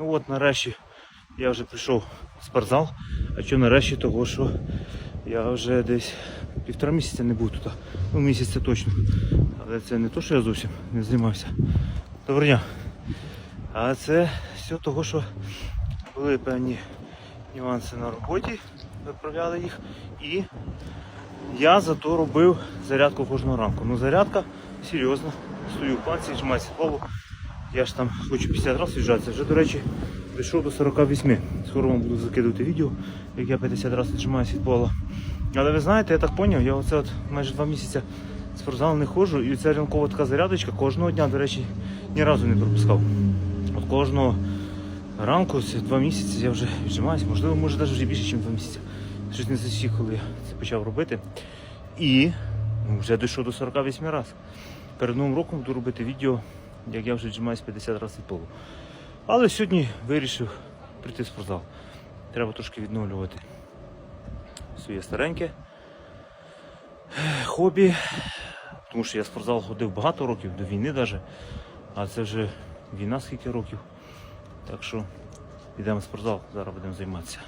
Ну от нарешті я вже прийшов в спортзал. А що нарешті того, що я вже десь півтора місяця не був тут. Ну місяць це точно. Але це не то, що я зовсім не займався. Доброго дня. А це все того, що були певні нюанси на роботі, виправляли їх. І я зато робив зарядку кожного ранку. Ну зарядка серйозна. Стою в панці, жмаюся полу. Я ж там хочу 50 разів віджатися. Вже, до речі, прийшов до 48. Скоро вам буду закидувати відео, як я 50 разів віджимаюся від пола. Але ви знаєте, я так зрозумів, я оце от майже два місяці спортзал не ходжу, і ця ранкова така зарядочка кожного дня, до речі, ні разу не пропускав. От кожного ранку, це два місяці я вже віджимаюся, можливо, може навіть вже більше, ніж два місяці. Щось не засік, коли я це почав робити. І ну, вже дійшов до 48 разів. Перед новим роком буду робити відео, як я вже віджимаюсь 50 разів полу. Але сьогодні вирішив прийти в спортзал. Треба трошки відновлювати своє стареньке хобі. Тому що я в спортзал ходив багато років, до війни навіть. А це вже війна скільки років. Так що йдемо в спортзал, зараз будемо займатися.